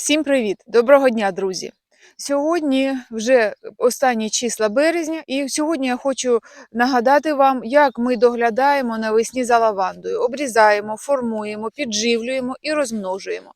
Всім привіт! Доброго дня, друзі! Сьогодні вже останні числа березня, і сьогодні я хочу нагадати вам, як ми доглядаємо навесні за лавандою. Обрізаємо, формуємо, підживлюємо і розмножуємо.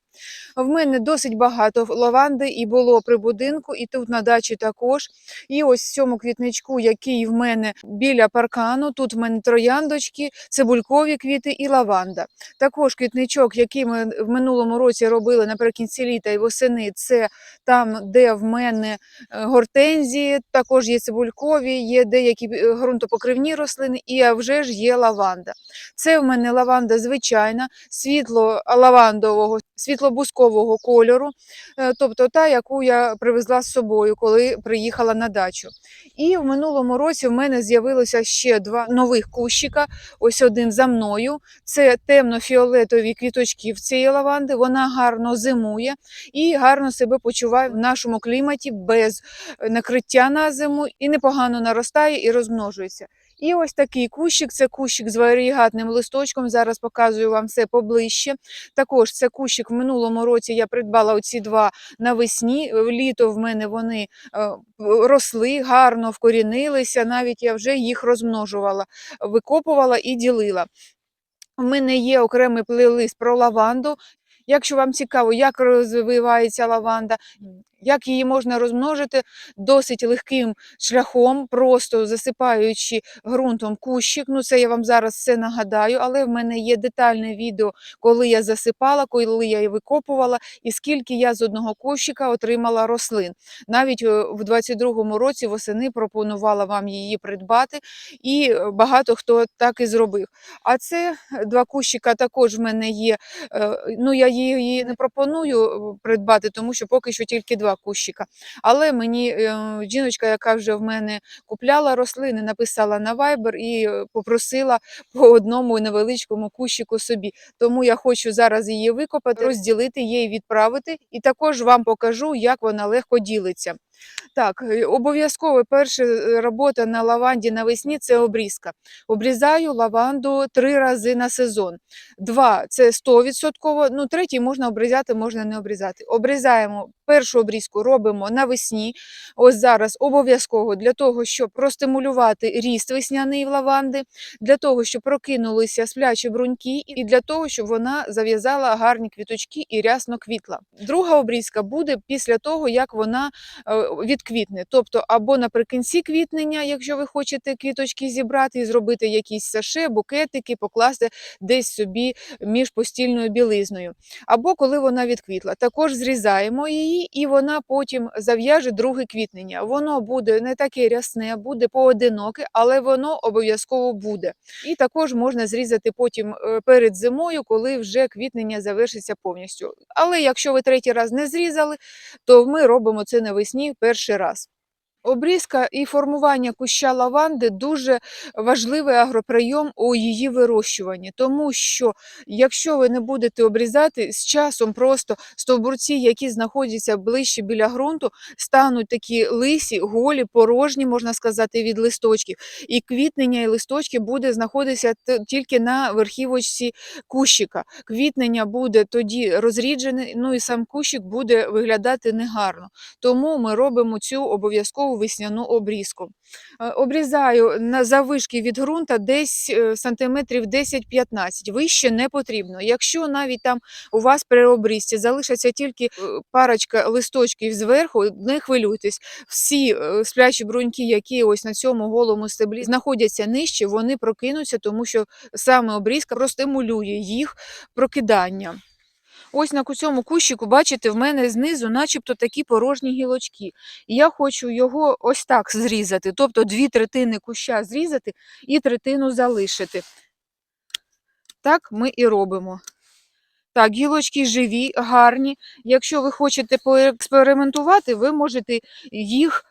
В мене досить багато лаванди і було при будинку, і тут на дачі також. І ось в цьому квітничку, який в мене біля паркану, тут в мене трояндочки, цибулькові квіти і лаванда. Також квітничок, який ми в минулому році робили наприкінці літа і восени, це там, де в мене е, гортензії, також є цибулькові, є деякі е, ґрунтопокривні рослини, і а вже ж є лаванда. Це в мене лаванда звичайна, світло лавандового, світлобускового кольору, е, тобто та, яку я привезла з собою, коли приїхала на дачу. І в минулому році в мене з'явилося ще два нових кущика. Ось один за мною. Це темно-фіолетові квіточки в цієї лаванди. Вона гарно зимує і гарно себе почуває в нашому кліматі без е, накриття на зиму і непогано наростає і розмножується. І ось такий кущик це кущик з варігатним листочком. Зараз показую вам все поближче. Також це кущик в минулому році я придбала оці два навесні. Літо в мене вони е, росли, гарно вкорінилися. Навіть я вже їх розмножувала, викопувала і ділила. У мене є окремий плейлист про лаванду. Якщо вам цікаво, як розвивається лаванда, як її можна розмножити досить легким шляхом, просто засипаючи ґрунтом кущик. Ну, це я вам зараз все нагадаю, але в мене є детальне відео, коли я засипала, коли я її викопувала, і скільки я з одного кущика отримала рослин. Навіть е, в 22-му році восени пропонувала вам її придбати, і е, багато хто так і зробив. А це два кущика також в мене є. е, Ну, я її не пропоную е, придбати, тому що поки що тільки два кущика. Але мені е, жіночка, яка вже в мене купляла рослини, написала на Viber і е, попросила по одному невеличкому кущику собі. Тому я хочу зараз її викопати, розділити її, відправити, і також вам покажу, як вона легко ділиться. Так, е, обов'язково перша е, робота на лаванді навесні це обрізка. Обрізаю лаванду три рази на сезон. Два це 100%, ну третій можна обрізати, можна не обрізати. Обрізаємо першу обрізку робимо навесні. Ось зараз обов'язково для того, щоб простимулювати ріст весняний в лаванди, для того, щоб прокинулися сплячі бруньки, і для того, щоб вона зав'язала гарні квіточки і рясно квітла. Друга обрізка буде після того, як вона е, відквітне. Тобто, або наприкінці квітнення, якщо ви хочете квіточки зібрати і зробити якісь саше, букетики, покласти десь собі між постільною білизною, або коли вона відквітла. Також зрізаємо її, і вона потім зав'яже друге квітнення. Воно буде не таке рясне, буде поодиноке, але воно обов'язково буде. І також можна зрізати потім е, перед зимою, коли вже квітнення завершиться повністю. Але якщо ви третій раз не зрізали, то ми робимо це навесні перший раз. Обрізка і формування куща лаванди дуже важливий агроприйом у її вирощуванні, тому що якщо ви не будете обрізати, з часом просто стовбурці, які знаходяться ближче біля ґрунту, стануть такі лисі, голі, порожні, можна сказати, від листочків. І квітнення і листочки буде знаходитися тільки на верхівочці кущика. Квітнення буде тоді розріджене, ну і сам кущик буде виглядати негарно. Тому ми робимо цю обов'язкову весняну обрізку. Е, Обрізаю на завишки від ґрунта десь е, сантиметрів 10-15. Вище не потрібно. Якщо навіть там у вас при обрізці залишиться тільки е, парочка листочків зверху, не хвилюйтесь. Всі сплячі бруньки, які ось на цьому голому стеблі знаходяться нижче, вони прокинуться, тому що саме обрізка простимулює їх прокидання. Ось на цьому кущику, бачите, в мене знизу начебто такі порожні гілочки. Я хочу його ось так зрізати, тобто дві третини куща зрізати і третину залишити. Так ми і робимо. Так, гілочки живі, гарні. Якщо ви хочете поекспериментувати, ви можете їх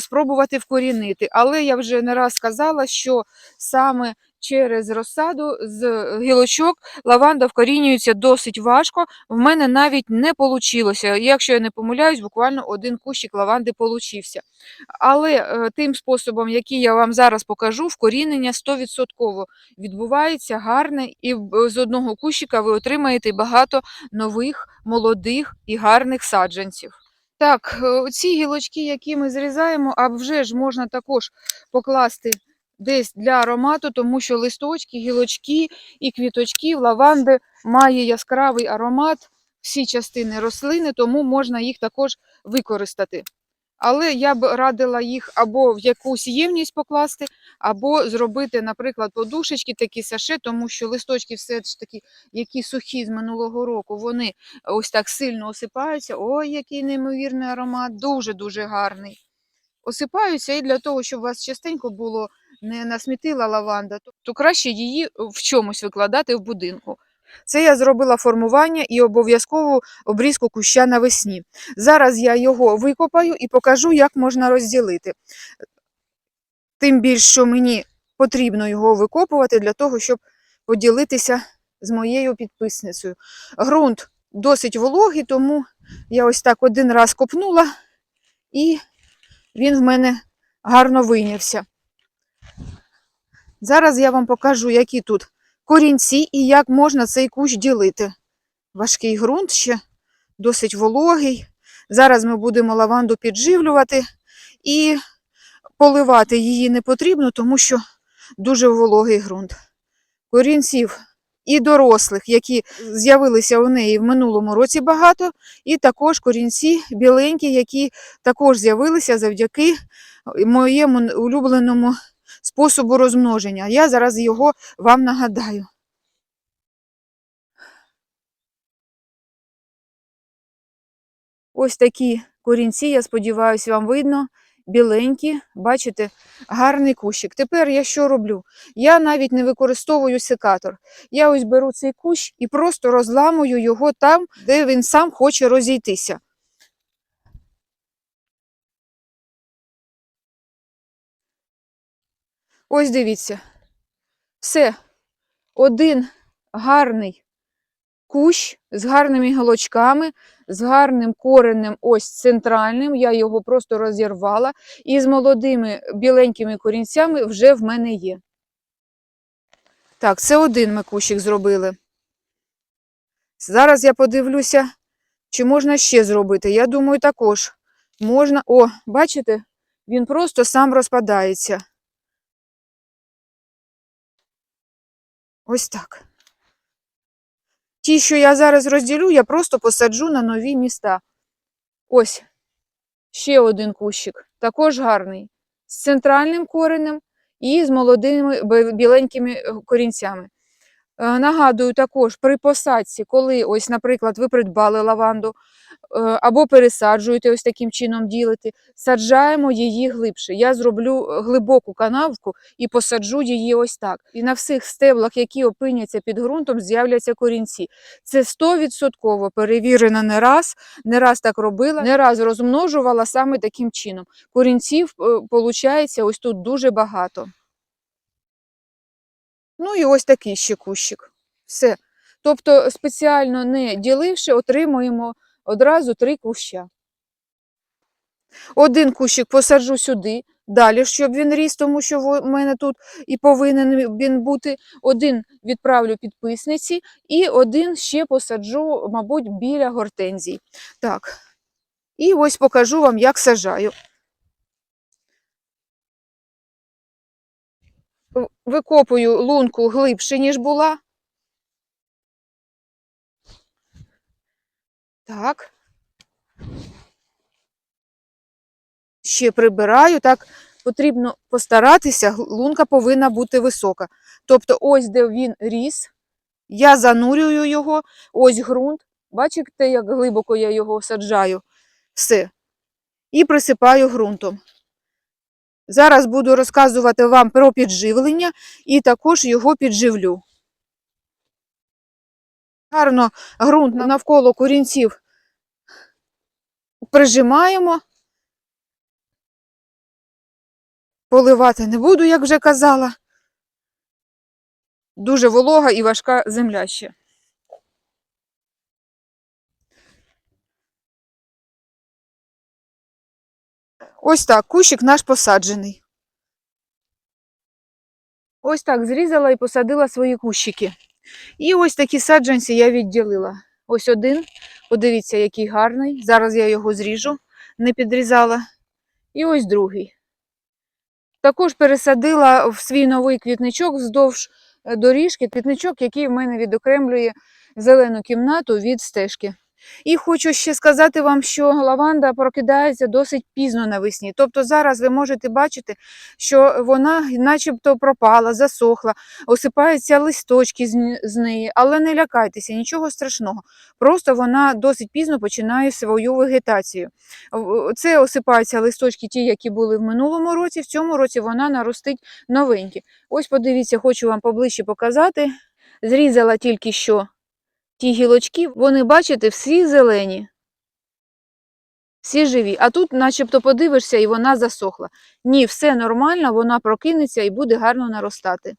спробувати вкорінити. Але я вже не раз сказала, що саме через розсаду з гілочок лаванда вкорінюється досить важко. В мене навіть не вийшло. Якщо я не помиляюсь, буквально один кущик лаванди получився. Але е, тим способом, який я вам зараз покажу, вкорінення 100% відбувається гарне, і з одного кущика ви отримаєте багато нових, молодих і гарних саджанців. Так, е, ці гілочки, які ми зрізаємо, а вже ж можна також покласти десь для аромату, тому що листочки, гілочки і квіточки лаванди має яскравий аромат, всі частини рослини, тому можна їх також використати. Але я б радила їх або в якусь ємність покласти, або зробити, наприклад, подушечки, такі саше, тому що листочки все ж таки, які сухі з минулого року, вони ось так сильно осипаються. Ой, який неймовірний аромат, дуже-дуже гарний. Осипаються і для того, щоб у вас частенько було не насмітила лаванда, то, краще її в чомусь викладати в будинку. Це я зробила формування і обов'язкову обрізку куща навесні. Зараз я його викопаю і покажу, як можна розділити. Тим більше, що мені потрібно його викопувати для того, щоб поділитися з моєю підписницею. Грунт досить вологий, тому я ось так один раз копнула, і він в мене гарно вийнявся. Зараз я вам покажу, які тут корінці і як можна цей кущ ділити. Важкий ґрунт ще, досить вологий. Зараз ми будемо лаванду підживлювати і поливати її не потрібно, тому що дуже вологий ґрунт. Корінців і дорослих, які з'явилися у неї в минулому році багато, і також корінці біленькі, які також з'явилися завдяки моєму улюбленому способу розмноження. Я зараз його вам нагадаю. Ось такі корінці, я сподіваюся, вам видно. Біленькі, бачите, гарний кущик. Тепер я що роблю? Я навіть не використовую секатор. Я ось беру цей кущ і просто розламую його там, де він сам хоче розійтися. Ось дивіться. Все. Один гарний кущ з гарними гілочками, з гарним коренем, ось центральним. Я його просто розірвала. І з молодими біленькими корінцями вже в мене є. Так, це один ми кущик зробили. Зараз я подивлюся, чи можна ще зробити. Я думаю, також можна. О, бачите, він просто сам розпадається. Ось так. Ті, що я зараз розділю, я просто посаджу на нові міста. Ось ще один кущик, також гарний, з центральним коренем і з молодими біленькими е, корінцями. Е, Нагадую також при посадці, коли, ось, наприклад, ви придбали лаванду е, або пересаджуєте, ось таким чином ділите, саджаємо її глибше. Я зроблю е, глибоку канавку і посаджу її ось так. І на всіх стеблах, які опиняться під ґрунтом, з'являться корінці. Це 100% перевірено не раз, не раз так робила, не раз розмножувала саме таким чином. Корінців виходить ось тут дуже багато. Ну і ось такий ще кущик. Все. Тобто спеціально не діливши, отримуємо одразу три куща. Один кущик посаджу сюди, далі, щоб він ріс, тому що в мене тут і повинен він бути. Один відправлю підписниці, і один ще посаджу, мабуть, біля гортензій. Так. І ось покажу вам, як сажаю. Викопую лунку глибше, ніж була. Так. Ще прибираю, так потрібно постаратися, лунка повинна бути висока. Тобто, ось де він ріс, я занурюю його, ось ґрунт. Бачите, як глибоко я його саджаю. Все. І присипаю ґрунтом. Зараз буду розказувати вам про підживлення і також його підживлю. Гарно ґрунт навколо корінців прижимаємо. Поливати не буду, як вже казала. дуже волога і важка земля ще. Ось так, кущик наш посаджений. Ось так зрізала і посадила свої кущики. І ось такі саджанці я відділила. Ось один, подивіться, який гарний. Зараз я його зріжу, не підрізала. І ось другий. Також пересадила в свій новий квітничок вздовж е, доріжки, квітничок, який в мене відокремлює зелену кімнату від стежки. І хочу ще сказати вам, що лаванда прокидається досить пізно навесні. Тобто зараз ви можете бачити, що вона начебто пропала, засохла, осипаються листочки з неї, але не лякайтеся, нічого страшного. Просто вона досить пізно починає свою вегетацію. Це осипаються листочки, ті, які були в минулому році. В цьому році вона наростить новенькі. Ось подивіться, хочу вам поближче показати. Зрізала тільки що ті гілочки, вони, бачите, всі зелені. Всі живі. А тут, начебто, подивишся, і вона засохла. Ні, все нормально, вона прокинеться і буде гарно наростати.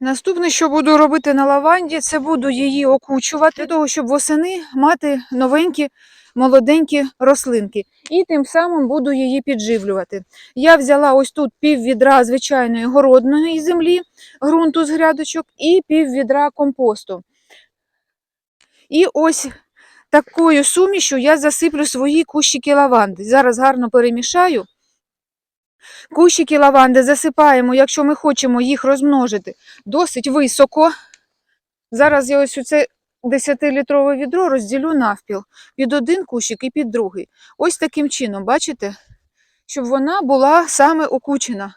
Наступне, що буду робити на лаванді, це буду її окучувати, для того, щоб восени мати новенькі, молоденькі рослинки. І тим самим буду її підживлювати. Я взяла ось тут пів відра звичайної городної землі, ґрунту з грядочок, і пів відра компосту. І ось такою сумішю я засиплю свої кущики лаванди. Зараз гарно перемішаю. Кущики лаванди засипаємо, якщо ми хочемо їх розмножити, досить високо. Зараз я ось це 10-літрове відро розділю навпіл під один кущик і під другий. Ось таким чином, бачите, щоб вона була саме окучена.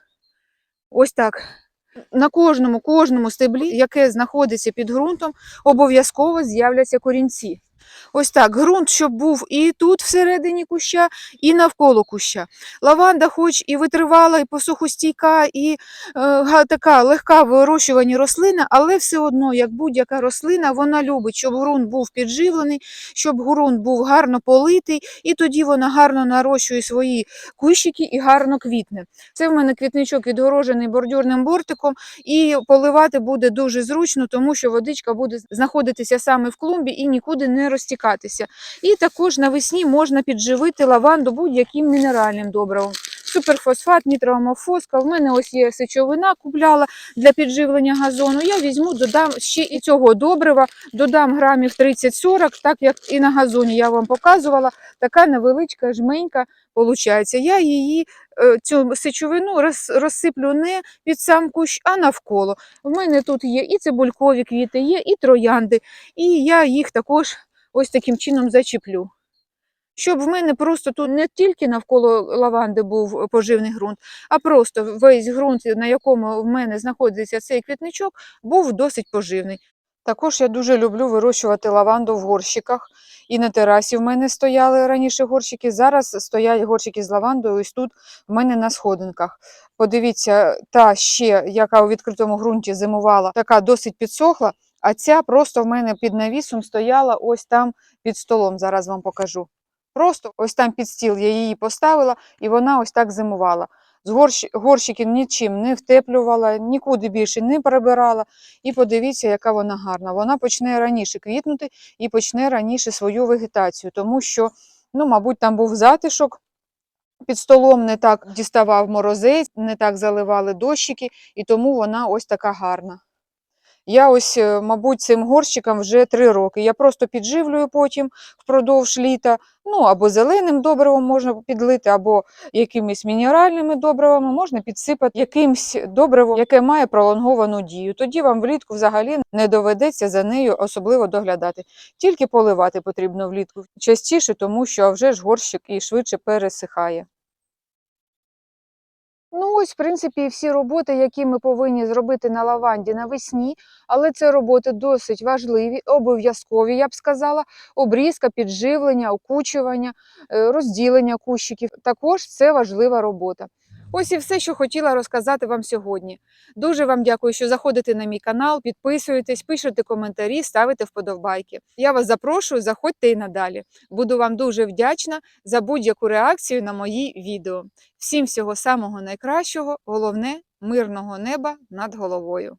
Ось так. На кожному, кожному стеблі, яке знаходиться під ґрунтом, обов'язково з'являться корінці. Ось так, ґрунт, щоб був і тут всередині куща, і навколо куща. Лаванда, хоч і витривала, і посухостійка, і е, така легка в вирощуванні рослина, але все одно, як будь-яка рослина, вона любить, щоб ґрунт був підживлений, щоб ґрунт був гарно политий, і тоді вона гарно нарощує свої кущики і гарно квітне. Це в мене квітничок відгорожений бордюрним бортиком, і поливати буде дуже зручно, тому що водичка буде знаходитися саме в клумбі і нікуди не розтікатися. І також навесні можна підживити лаванду будь-яким мінеральним добривом. Суперфосфат, нітроамофоска. В мене ось є сечовина, купляла для підживлення газону. Я візьму, додам ще і цього добрива, додам грамів 30-40, так як і на газоні я вам показувала. Така невеличка жменька получається. Я її е, цю сечовину розсиплю не під сам кущ, а навколо. У мене тут є і цибулькові квіти, є і троянди, і я їх також ось таким чином зачіплю. Щоб в мене просто тут не тільки навколо лаванди був поживний ґрунт, а просто весь ґрунт, на якому в мене знаходиться цей квітничок, був досить поживний. Також я дуже люблю вирощувати лаванду в горщиках. І на терасі в мене стояли раніше горщики. Зараз стоять горщики з лавандою ось тут в мене на сходинках. Подивіться, та ще, яка у відкритому ґрунті зимувала, така досить підсохла, а ця просто в мене під навісом стояла ось там під столом. Зараз вам покажу. Просто ось там під стіл я її поставила, і вона ось так зимувала. З горщ... горщиків нічим не втеплювала, нікуди більше не прибирала. І подивіться, яка вона гарна. Вона почне раніше квітнути і почне раніше свою вегетацію, тому що, ну, мабуть, там був затишок. Під столом не так діставав морозець, не так заливали дощики, і тому вона ось така гарна. Я ось, е, мабуть, цим горщикам вже три роки. Я просто підживлюю потім впродовж літа. Ну, або зеленим добривом можна підлити, або якимись мінеральними добривами можна підсипати якимсь добривом, яке має пролонговану дію. Тоді вам влітку взагалі не доведеться за нею особливо доглядати. Тільки поливати потрібно влітку частіше, тому що вже ж горщик і швидше пересихає. Ну, ось, в принципі, всі роботи, які ми повинні зробити на лаванді навесні, але це роботи досить важливі, обов'язкові, я б сказала. Обрізка, підживлення, окучування, е, розділення кущиків. Також це важлива робота. Ось і все, що хотіла розказати вам сьогодні. Дуже вам дякую, що заходите на мій канал, підписуєтесь, пишете коментарі, ставите вподобайки. Я вас запрошую, заходьте і надалі. Буду вам дуже вдячна за будь-яку реакцію на мої відео. Всім всього самого найкращого, головне мирного неба над головою.